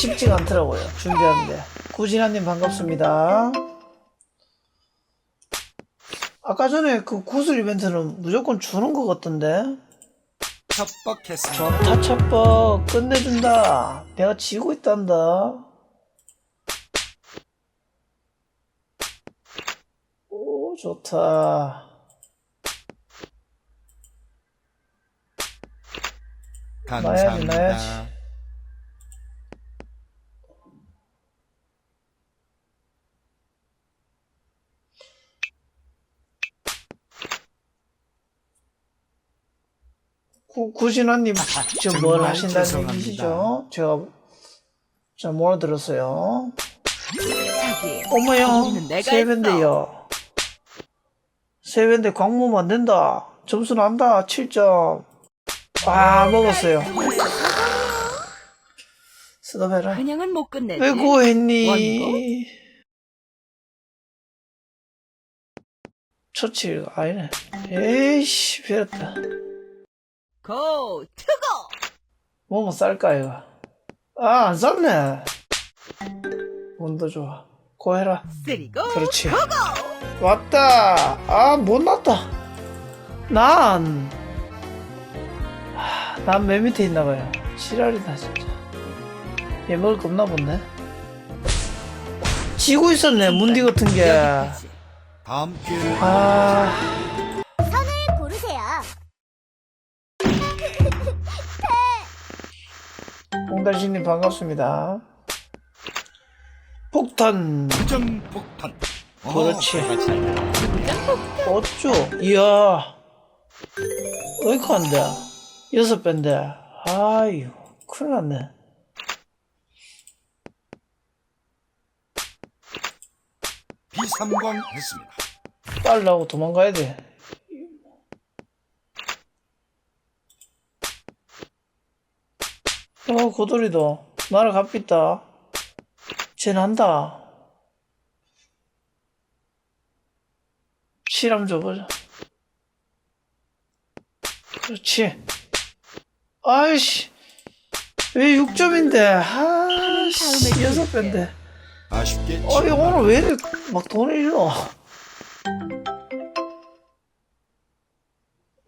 쉽지가 않더라고요. 준비하는데. 구진아님 반갑습니다. 아까 전에 그 구슬 이벤트는 무조건 주는 것 같던데. 협박했습니다. 좋다 첩법 끝내준다. 내가 지고 있단다. 오 좋다. 나야지, 감사합니다. 나야지. 구, 구신원님 지금 뭘 하신다는 죄송합니다. 얘기시죠? 제가 자 몰아들었어요. 자기 어머요 내가 세배인데요. 세배인데 광무 만든다. 점수 난다. 7점. 아 먹었어요. 쓰다배라. 그냥은 못 끝내지. 왜 고했니? 처칠 아니네. 에이씨 배웠다. 고 투고. 뭐뭐 쌀까 이거? 아 안 쌌네. 운도 좋아. 고 해라. 쓰리고. 그렇지. 왔다. 아, 못 났다. 난, 난맨 밑에 있나 봐요. 지랄이다, 진짜. 얘 먹을 거 없나 본데? 지고 있었네, 문디 같은 게. 여기까지. 다음 기회를 아, 달신님 반갑습니다. 폭탄. 점 폭탄. 그렇지. 어. 어쭈? 이야. 어이쿠한데. 여섯 배인데. 아유, 큰일 났네. 비삼광 했습니다. 나오고 도망가야 돼. 어, 고돌이도. 나를 갚겠다. 쟤 난다. 실함 줘보자. 그렇지. 아이씨. 왜 6점인데? 아이씨, 다음에 6배인데. 아쉽게 아니, 오늘 왜 이렇게 막 돈을 잃어?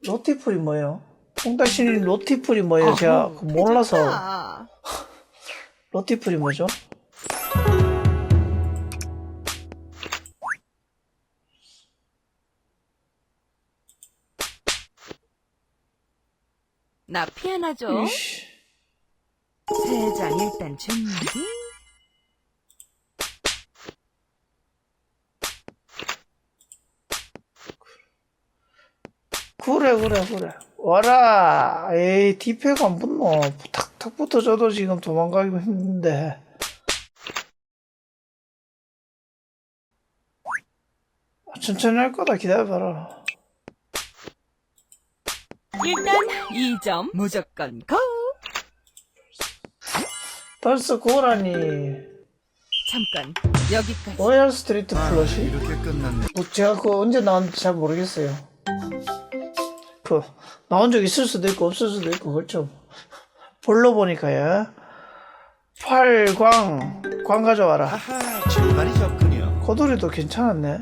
로티풀이 뭐예요? 홍달신이 로티풀이 뭐예요? 제가 그 몰라서. 로티풀이 뭐죠? 나 피아나 줘. 이씨, 세 장 일단 준비. 그래 그래 그래 와라 에이 디페가 안 붙노 탁 탁 붙어줘도 지금 도망가기 힘든데 아, 천천히 할 거다 기다려봐라 일단 2점 무조건 고. 벌써 고라니 잠깐 여기까지. 로얄 스트리트 아, 플러시 이렇게 끝났네. 뭐 제가 그거 언제 나왔는지 잘 모르겠어요. 그 나온 적 있을 수도 있고 없을 수도 있고 그렇죠. 볼로 보니까요. 팔광 광 가져와라. 하하, 출발이 좋군요. 고돌이도 괜찮았네.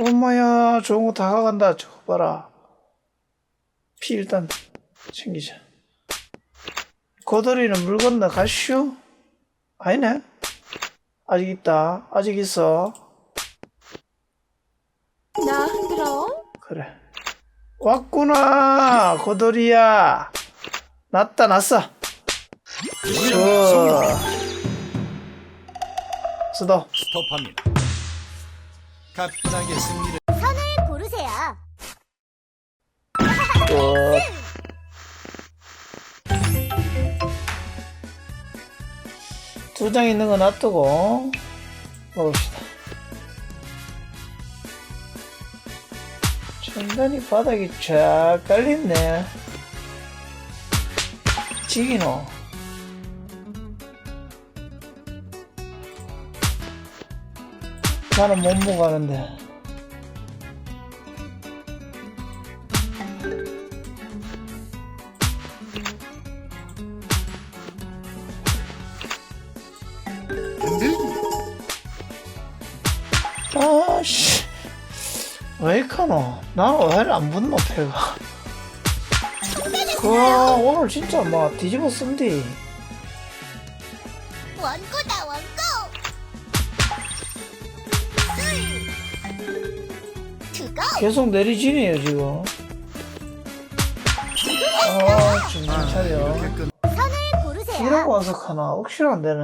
엄마야 좋은 거 다 가간다. 저거 봐라. 피 일단 챙기자. 고돌이는 물 건너 가슈? 아니네. 아직 있다. 아직 있어. 나 흔들어. 그래. 왔구나. 고돌이야. 났다 났어. 저 수도. 스톱합니다. 갑자기 승리를 고르세요. 끝. 두장 있는 거 놔두고 먹읍시다. 천단이 바닥이 쫙 깔렸네. 지기노. 나는 못 먹었는데. 왜 이카노 나는 왜안 붙노 패가 그 오늘 진짜 막 뒤집어 쓴디 원고다 원고. 둘. 두고. 계속 내리지네요 지금 아 정신 차려 이렇게 끝. 선을 고르세요. 이러고 와서 가나 억지로 안 되네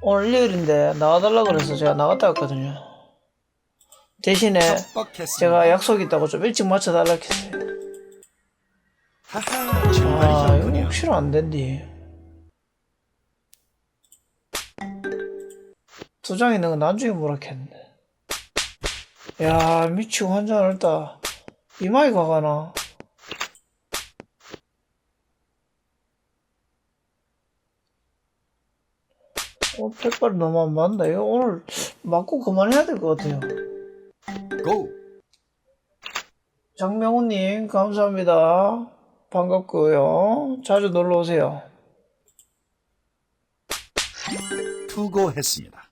오늘 일요일인데 나와달라 그래서 제가 나갔다 왔거든요 대신에 뻑했습니다. 제가 약속 있다고 좀 일찍 맞춰달라 했어요 하하, 아 이거 좋군요. 억지로 안 된디 두 장 있는 거 나중에 뭐라 했는데 야 미치고 환장을 했다 이마에 가가나 어, 백발 너무 안 맞는다. 이거 오늘 맞고 그만해야 될 것 같아요. 고! 장명훈님, 감사합니다. 반갑고요. 자주 놀러 오세요. 투고했습니다.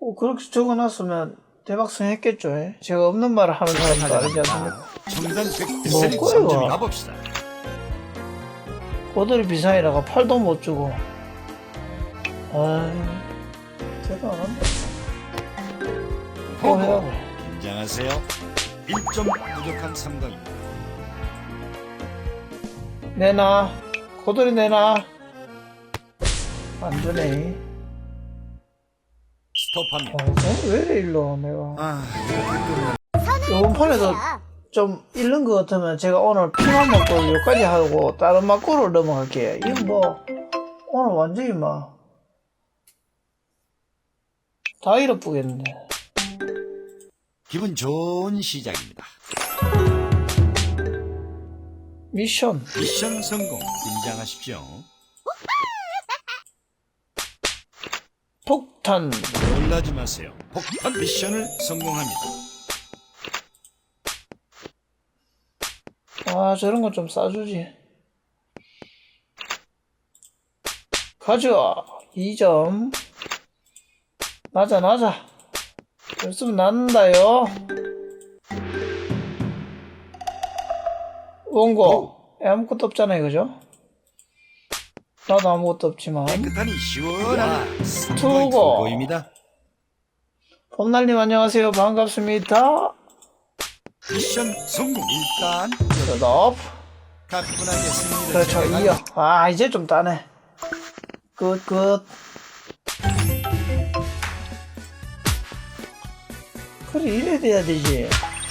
어, 그렇게 적어놨으면 대박성 했겠죠. 예? 제가 없는 말을 하는 사람도 아니지 않습니까? 이거? 가봅시다. 고들이 비상이라가 팔도 못 주고. 아이, 대단한데. 또 해야 호고! 돼. 긴장하세요. 1점 부족한 상황입니다. 내놔. 고들이 내놔. 안 주네. 스톱합니다. 어, 왜 이래 일로 내가. 아, 이렇게 끝나. 이번 판에도. 좀 잃는 것 같으면 제가 오늘 피만 먹고 여기까지 하고 다른 막고로 넘어갈게요. 이건 뭐 오늘 완전히 막다 잃어보겠는데. 기분 좋은 시작입니다. 미션 미션 성공. 긴장하십시오. 폭탄 놀라지 마세요. 폭탄 미션을 성공합니다. 아 저런 거좀 싸주지. 가져와 2점. 나자 나자. 열쓰면 난다요. 원고. 아무것도 없잖아요 그죠? 나도 아무것도 없지만. 깨끗하니 시원한 투고. 보입니다. 봄날님 안녕하세요. 반갑습니다 미션 성공. 일단 셋업. 승리를 그렇죠 이어. 아 이제 좀 따네. 끝끝 그래 이래 돼야 되지.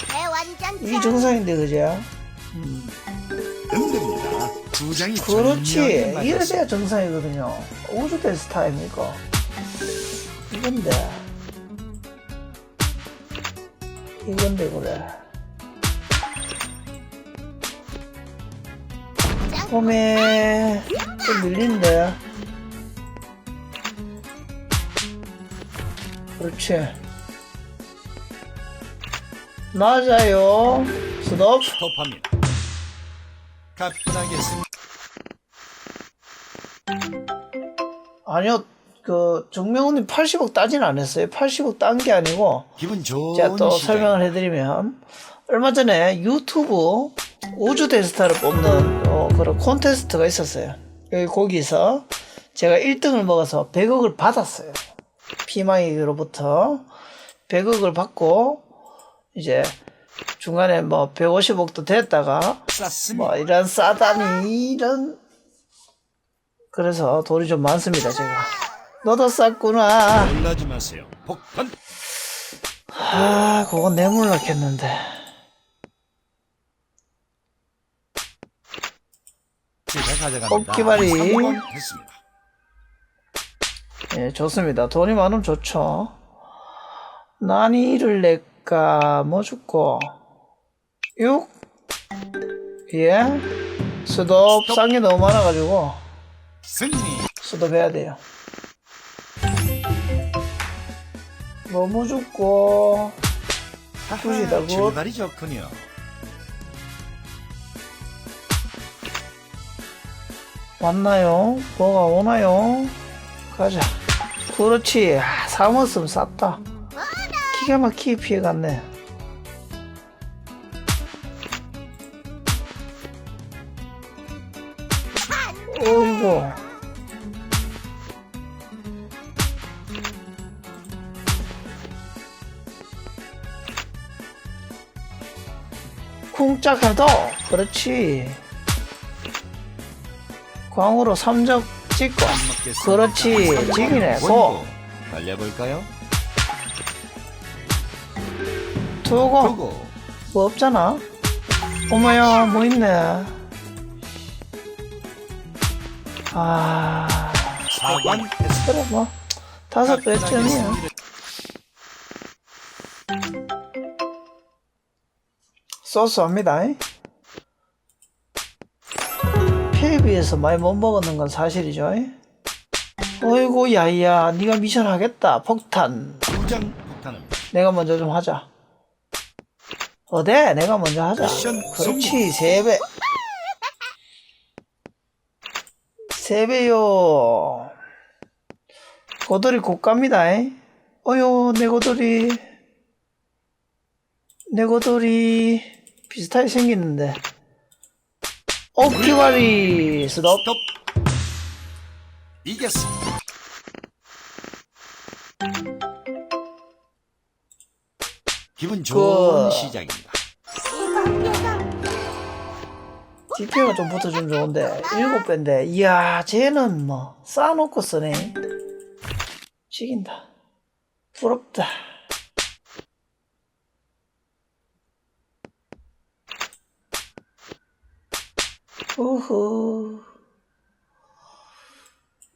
대완전 이게 정상인데 그죠? 흔듭니다. 두 장이 그렇지. 이래 맞았습니다. 돼야 정상이거든요. 우주 테스트 아닙니까 이건데. 이건데 그래 봄에 좀 밀린데 그렇지 맞아요 스톱 스톱합니다. 승리. 아니요 그 정명훈님 80억 따진 않았어요 80억 딴 게 아니고 기분 좋은 제가 또 시작. 설명을 해드리면 얼마 전에 유튜브 우주 대스타를 뽑는 어, 그런 콘테스트가 있었어요. 여기 거기서 제가 1등을 먹어서 100억을 받았어요. 피망이로부터 100억을 받고 이제 중간에 뭐 150억도 됐다가. 뭐 이런 싸다니 이런 그래서 돈이 좀 많습니다 제가. 너도 쌌구나. 놀라지 마세요. 폭탄 아, 그건 뇌물 넣겠는데. 가져갑니다. 뽑기발이. 성공했습니다. 예, 좋습니다. 돈이 많으면 좋죠. 난이를 낼까, 뭐 줄까? 6? 예? 스톱, 싼게 너무 많아가지고, 승리. 스톱 해야 돼요. 너무 죽고. 출발이 좋군요. 왔나요? 뭐가 오나요? 가자. 그렇지. 아, 사먹었으면 쌌다. 기가 막히게 피해갔네. 어이구. 쿵짝해도 그렇지. 광으로 삼적 찍고. 그렇지 지기네 고 달려볼까요? 두고 보고. 뭐 없잖아. 어머야 뭐 있네. 아. 사관 그래 뭐. 다섯 배쯤이야 소스합니다 비해서 많이 못 먹었는 건 사실이죠 어이구 야이야 네가 미션 하겠다 폭탄 두장 폭탄을 내가 먼저 좀 하자. 어때? 내가 먼저 하자. 미션 그렇지, 세 배. 세 배요. 고돌이 고갑니다. 이. 어요, 내 고돌이. 내 고돌이. 비슷하게 생겼는데. 오키와리 스톱. 스톱 이겼습니다. 기분 좋은 그- 시작입니다. DP가 좀 붙어주면 좋은데 일곱 배인데 이야 쟤는 뭐 쌓아놓고 쓰네 죽인다 부럽다 우후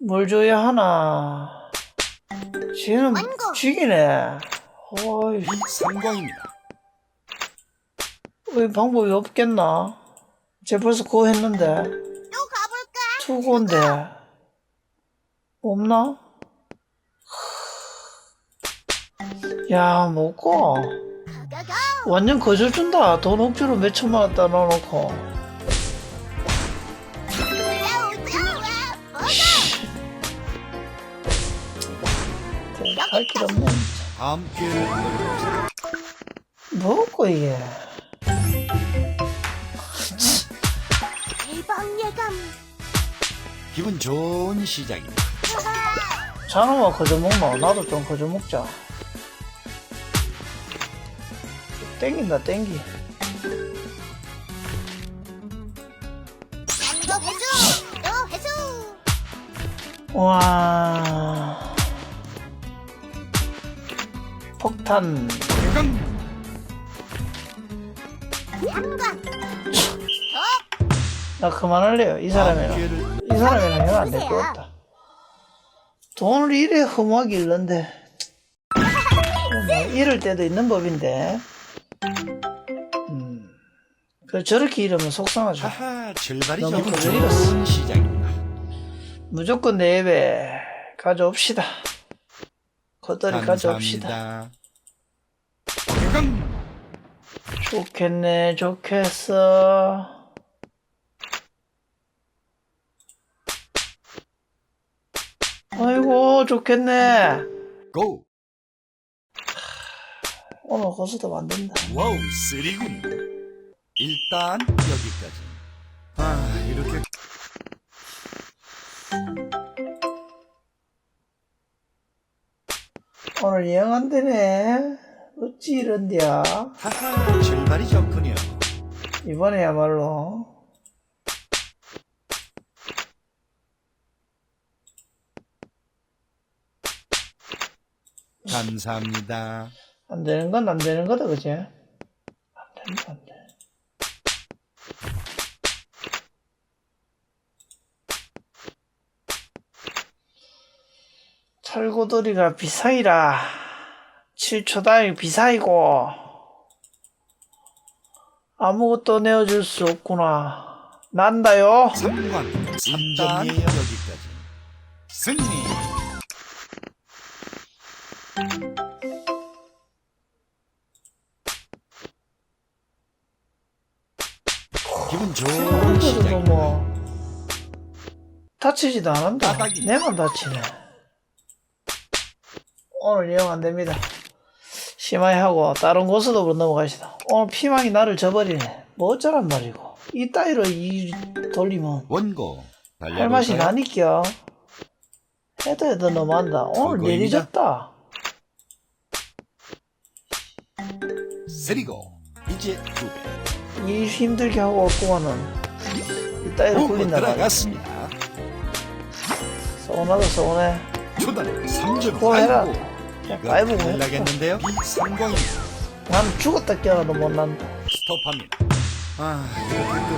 뭘 줘야 하나? 쟤는. 죽이네. 어이. 이 상광입니다. 왜 방법이 없겠나? 쟤 벌써 그거 했는데. 또 가볼까? 투고인데. 없나? 야 먹고 완전 거절 준다. 돈 억지로 몇 천만 원 따놔놓고 다음 기회를 노려봅시다. 뭐고 이게? 대박 예감. 기분 좋은 시작입니다. 자놈아 거저 먹노 나도 좀 거저 먹자. 땡긴다 땡기. 또 회수 또 회수 와 폭탄 나 그만할래요 이 사람이랑 이 사람이랑 하면 안될 것 같다. 돈을 이래 허무하게 잃는데. 뭐 잃을 때도 있는 법인데. 음. 그 저렇게 잃으면 속상하죠. 너무. 좋은 시작입니다. 무조건 4배 가져옵시다. 겉돌이 가져옵시다. 대강 좋겠네, 좋겠어. 아이고, 좋겠네. 고 오늘 거스도 만든다. 와우 쓰리군. 일단 여기까지. 아 이렇게 오늘 영안 되네. 어찌 이런디야. 하하 절발이 좋군요. 이번에야말로. 감사합니다. 안 되는 건 안 되는 거다, 그지? 안 되는 건 안 돼. 철고돌이가 비사이라. 7초다이 비사이고. 아무것도 내어줄 수 없구나. 난다요. 삼관 삼점이에요. 여기까지. 승리. 기분 좋은 그래도 시작. 뭐. 다치지도. 바닥이. 내만 다치네. 오늘 이용 안 됩니다. 심하게 하고 다른 곳으로 넘어가시다. 오늘 피망이 나를 저버리네. 뭐 어쩌란 말이고. 이 따위로 이 돌리면 원고 할 맛이? 나니까. 해도 해도 너무한다. 오늘 그거입니다. 내리 졌다. 쓰리고 이제 두배 이 힘들게 하고 왔구만은. 이 따위로 굴린다. 들어갔습니다 서운하다 서운해. 초단 3점 그거 해라. 빨보고 큰일 했다. 나겠는데요 비상광입니다 나는 죽었다 깨어나도 못 난다. 스톱합니다 아 이거